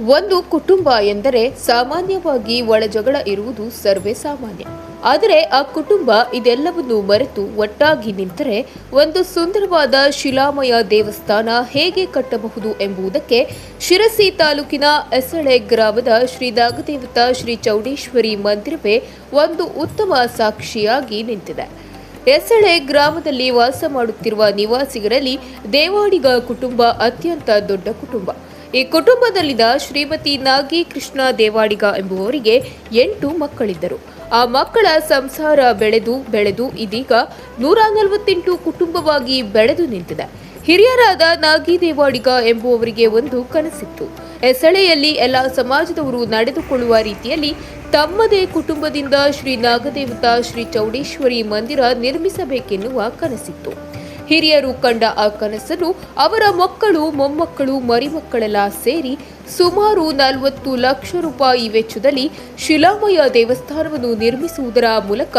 ಒಂದು ಕುಟುಂಬ ಎಂದರೆ ಸಾಮಾನ್ಯವಾಗಿ ಒಳಜಗಳ ಇರುವುದು ಸರ್ವೇ ಸಾಮಾನ್ಯ. ಆದರೆ ಆ ಕುಟುಂಬ ಇದೆಲ್ಲವನ್ನು ಮರೆತು ಒಟ್ಟಾಗಿ ನಿಂತರೆ ಒಂದು ಸುಂದರವಾದ ಶಿಲಾಮಯ ದೇವಸ್ಥಾನ ಹೇಗೆ ಕಟ್ಟಬಹುದು ಎಂಬುದಕ್ಕೆ ಶಿರಸಿ ತಾಲೂಕಿನ ಎಸಳೆ ಗ್ರಾಮದ ಶ್ರೀ ನಾಗದೇವತಾ ಶ್ರೀ ಚೌಡೇಶ್ವರಿ ಮಂದಿರವೇ ಒಂದು ಉತ್ತಮ ಸಾಕ್ಷಿಯಾಗಿ ನಿಂತಿದೆ. ಎಸಳೆ ಗ್ರಾಮದಲ್ಲಿ ವಾಸ ಮಾಡುತ್ತಿರುವ ನಿವಾಸಿಗರಲ್ಲಿ ದೇವಾಡಿಗ ಕುಟುಂಬ ಅತ್ಯಂತ ದೊಡ್ಡ ಕುಟುಂಬ. ಈ ಕುಟುಂಬದಲ್ಲಿದ್ದ ಶ್ರೀಮತಿ ನಾಗಿ ಕೃಷ್ಣ ದೇವಾಡಿಗ ಎಂಬುವರಿಗೆ ಎಂಟು ಮಕ್ಕಳಿದ್ದರು. ಆ ಮಕ್ಕಳ ಸಂಸಾರ ಬೆಳೆದು ಬೆಳೆದು ಇದೀಗ ನೂರ ನಲವತ್ತೆಂಟು ಕುಟುಂಬವಾಗಿ ಬೆಳೆದು ನಿಂತಿದೆ. ಹಿರಿಯರಾದ ನಾಗಿ ದೇವಾಡಿಗ ಎಂಬುವವರಿಗೆ ಒಂದು ಕನಸಿತ್ತು. ಎಸಳೆಯಲ್ಲಿ ಎಲ್ಲ ಸಮಾಜದವರು ನಡೆದುಕೊಳ್ಳುವ ರೀತಿಯಲ್ಲಿ ತಮ್ಮದೇ ಕುಟುಂಬದಿಂದ ಶ್ರೀ ನಾಗದೇವತಾ ಶ್ರೀ ಚೌಡೇಶ್ವರಿ ಮಂದಿರ ನಿರ್ಮಿಸಬೇಕೆನ್ನುವ ಕನಸಿತ್ತು. ಹಿರಿಯರು ಕಂಡ ಆ ಕನಸನ್ನು ಅವರ ಮಕ್ಕಳು, ಮೊಮ್ಮಕ್ಕಳು, ಮರಿಮಕ್ಕಳೆಲ್ಲ ಸೇರಿ ಸುಮಾರು ನಲವತ್ತು ಲಕ್ಷ ರೂಪಾಯಿ ವೆಚ್ಚದಲ್ಲಿ ಶಿಲಾಮಯ ದೇವಸ್ಥಾನವನ್ನು ನಿರ್ಮಿಸುವುದರ ಮೂಲಕ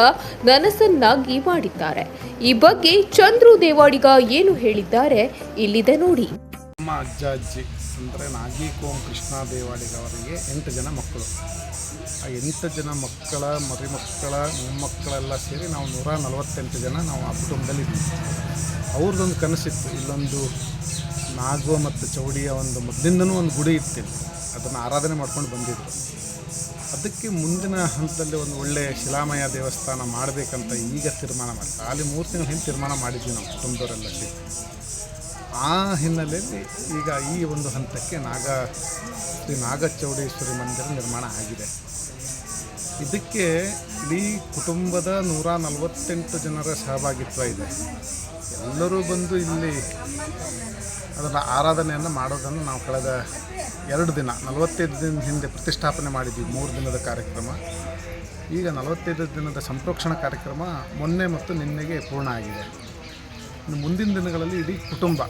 ನನಸನ್ನಾಗಿ ಮಾಡಿದ್ದಾರೆ. ಈ ಬಗ್ಗೆ ಚಂದ್ರು ದೇವಾಡಿಗ ಏನು ಹೇಳಿದ್ದಾರೆ ಇಲ್ಲಿದೆ ನೋಡಿ. ನಮ್ಮ ಅಜ್ಜ, ಅಜ್ಜಿ ಅಂದರೆ ನಾಗೀಕೋಮ್ ಕೃಷ್ಣ ದೇವಾಡಿಗ ಅವರಿಗೆ ಎಂಟು ಜನ ಮಕ್ಕಳು. ಆ ಎಂಟು ಜನ ಮಕ್ಕಳ, ಮರಿಮಕ್ಕಳ, ಮೊಮ್ಮಕ್ಕಳೆಲ್ಲ ಸೇರಿ ನಾವು ನೂರ ನಲವತ್ತೆಂಟು ಜನ ನಾವು ಆ ಕುಟುಂಬದಲ್ಲಿ ಇದ್ದೀವಿ ಅವ್ರದ್ದೊಂದು ಕನಸಿತ್ತು. ಇಲ್ಲೊಂದು ನಾಗುವ ಮತ್ತು ಚೌಡಿಯ ಒಂದು ಮೊದಲಿಂದನೂ ಒಂದು ಗುಡಿ ಇತ್ತಿಲ್ಲ ಅದನ್ನು ಆರಾಧನೆ ಮಾಡ್ಕೊಂಡು ಬಂದಿದ್ದರು ಅದಕ್ಕೆ ಮುಂದಿನ ಹಂತದಲ್ಲಿ ಒಂದು ಒಳ್ಳೆಯ ಶಿಲಾಮಯ ದೇವಸ್ಥಾನ ಮಾಡಬೇಕಂತ ಈಗ ತೀರ್ಮಾನ ಮಾಡ್ತಾರೆ ಅಲ್ಲಿ ಮೂರು ತಿಂಗಳ ಹಿಂದೆ ತೀರ್ಮಾನ ಮಾಡಿದ್ವಿ ನಾವು ಕುಟುಂಬದವರೆಲ್ಲ. ಆ ಹಿನ್ನೆಲೆಯಲ್ಲಿ ಈಗ ಈ ಒಂದು ಹಂತಕ್ಕೆ ನಾಗ, ಶ್ರೀ ನಾಗಚೌಡೇಶ್ವರಿ ಮಂದಿರ ನಿರ್ಮಾಣ ಆಗಿದೆ. ಇದಕ್ಕೆ ಇಡೀ ಕುಟುಂಬದ ನೂರ ನಲವತ್ತೆಂಟು ಜನರ ಸಹಭಾಗಿತ್ವ ಇದೆ. ಎಲ್ಲರೂ ಬಂದು ಇಲ್ಲಿ ಅದನ್ನು ಆರಾಧನೆಯನ್ನು ಮಾಡೋದನ್ನು ನಾವು ಕಳೆದ ಎರಡು ದಿನ, ನಲವತ್ತೈದು ದಿನ ಹಿಂದೆ ಪ್ರತಿಷ್ಠಾಪನೆ ಮಾಡಿದ್ವಿ, ಮೂರು ದಿನದ ಕಾರ್ಯಕ್ರಮ. ಈಗ ನಲವತ್ತೈದು ದಿನದ ಸಂಪ್ರೋಕ್ಷಣ ಕಾರ್ಯಕ್ರಮ ಮೊನ್ನೆ ಮತ್ತು ನಿನ್ನೆಗೆ ಪೂರ್ಣ ಆಗಿದೆ. ಇನ್ನು ಮುಂದಿನ ದಿನಗಳಲ್ಲಿ ಇಡೀ ಕುಟುಂಬ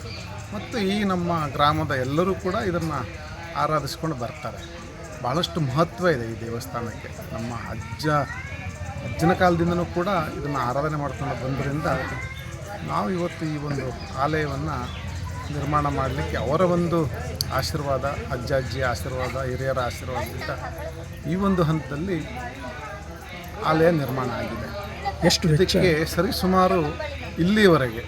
ಮತ್ತು ಈ ನಮ್ಮ ಗ್ರಾಮದ ಎಲ್ಲರೂ ಕೂಡ ಇದನ್ನು ಆರಾಧಿಸ್ಕೊಂಡು ಬರ್ತಾರೆ. ಭಾಳಷ್ಟು ಮಹತ್ವ ಇದೆ ಈ ದೇವಸ್ಥಾನಕ್ಕೆ. ನಮ್ಮ ಅಜ್ಜ, ಅಜ್ಜನ ಕಾಲದಿಂದನೂ ಕೂಡ ಇದನ್ನು ಆರಾಧನೆ ಮಾಡ್ಕೊಂಡು ಬಂದರಿಂದ ನಾವು ಇವತ್ತು ಈ ಒಂದು ಆಲಯವನ್ನು ನಿರ್ಮಾಣ ಮಾಡಲಿಕ್ಕೆ ಅವರ ಒಂದು ಆಶೀರ್ವಾದ ಅಜ್ಜ ಅಜ್ಜಿಯ ಆಶೀರ್ವಾದ ಹಿರಿಯರ ಆಶೀರ್ವಾದದಿಂದ ಈ ಒಂದು ಹಂತದಲ್ಲಿ ಆಲಯ ನಿರ್ಮಾಣ ಆಗಿದೆ. ಎಷ್ಟು ಹೆಚ್ಚಿಗೆ ಇದಕ್ಕೆ ಸರಿಸುಮಾರು ಇಲ್ಲಿಯವರೆಗೆ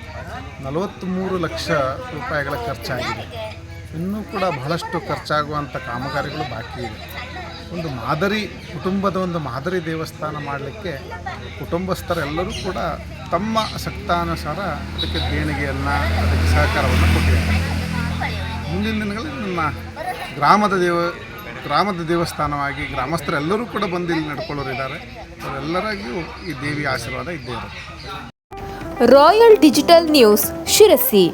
ನಲವತ್ತ್ಮೂರು ಲಕ್ಷ ರೂಪಾಯಿಗಳ ಖರ್ಚಾಗಿದೆ. ಇನ್ನೂ ಕೂಡ ಬಹಳಷ್ಟು ಖರ್ಚಾಗುವಂಥ ಕಾಮಗಾರಿಗಳು ಬಾಕಿ ಇದೆ. ಒಂದು ಮಾದರಿ, ಕುಟುಂಬದ ಒಂದು ಮಾದರಿ ದೇವಸ್ಥಾನ ಮಾಡಲಿಕ್ಕೆ ಕುಟುಂಬಸ್ಥರೆಲ್ಲರೂ ಕೂಡ ತಮ್ಮ ಸಕ್ತಾನುಸಾರ ಅದಕ್ಕೆ ದೇಣಿಗೆಯನ್ನು, ಅದಕ್ಕೆ ಸಹಕಾರವನ್ನು ಕೊಟ್ಟಿದ್ದಾರೆ. ಮುಂದಿನ ದಿನಗಳಲ್ಲಿ ನಮ್ಮ ಗ್ರಾಮದ ದೇವ, ಗ್ರಾಮದ ದೇವಸ್ಥಾನವಾಗಿ ಗ್ರಾಮಸ್ಥರೆಲ್ಲರೂ ಕೂಡ ಬಂದು ಇಲ್ಲಿ ನಡ್ಕೊಳ್ಳೋರಿದ್ದಾರೆ. ಅವರೆಲ್ಲರಾಗಿಯೂ ಈ ದೇವಿಯ ಆಶೀರ್ವಾದ ಇದ್ದೇವೆ ರಾಯಲ್ ಡಿಜಿಟಲ್ ನ್ಯೂಸ್ ಶಿರಸಿ